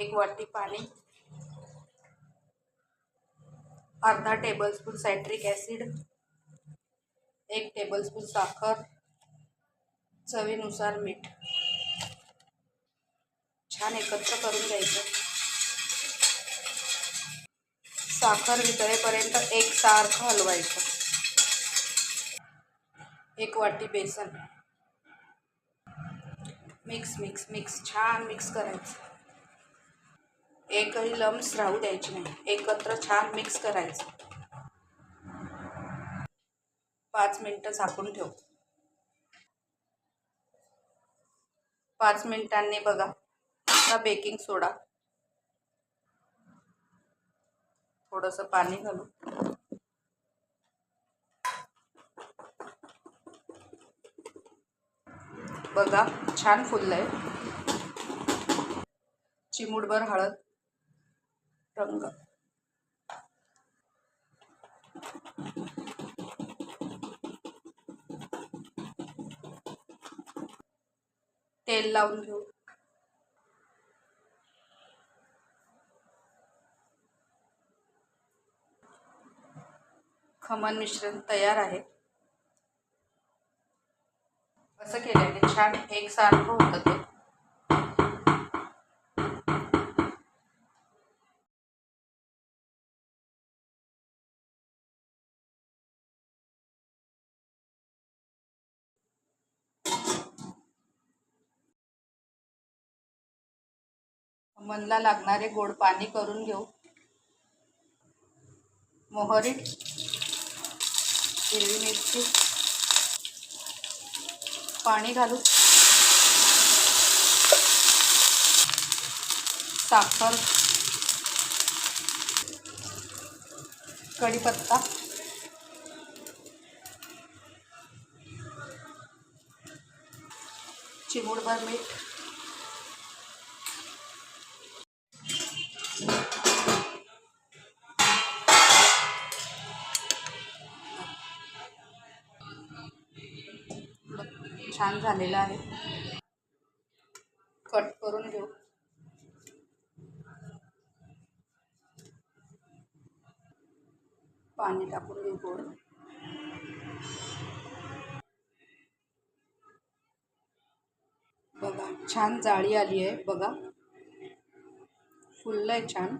एक वाटी पाणी अर्धा टेबलस्पून सायट्रिक ॲसिड एक टेबलस्पून साखर चवीनुसार मीठ. छान एकत्र करून घ्यायचं. साखर वितळेपर्यंत एक सारखं हलवायचं. एक वाटी बेसन. Mix mix mix. छान मिक्स करायचं. एकही लम्स राहू द्यायची नाही. एकत्र छान मिक्स करायचं. पाच मिनटं झाकून ठेव. पाच मिनिटांनी बघा. आता बेकिंग सोडा थोडंसं पाणी घालू. बघा छान फुललंय. चिमूटभर हळद. रंग। तेल मिश्रण तयार आहे. असं केल्याने छान होतं ते. मनला लागणारे गोड पाणी करून घेऊ. मोहरी हिरवी मिरची पाणी घालू. साखर कढीपत्ता. चिमूडभर मीठ. छान झालेलं आहे. कट करून घेऊ. पाणी टाकून घेऊ गोड. बघा छान जाळी आली आहे बघा. फुललं आहे छान.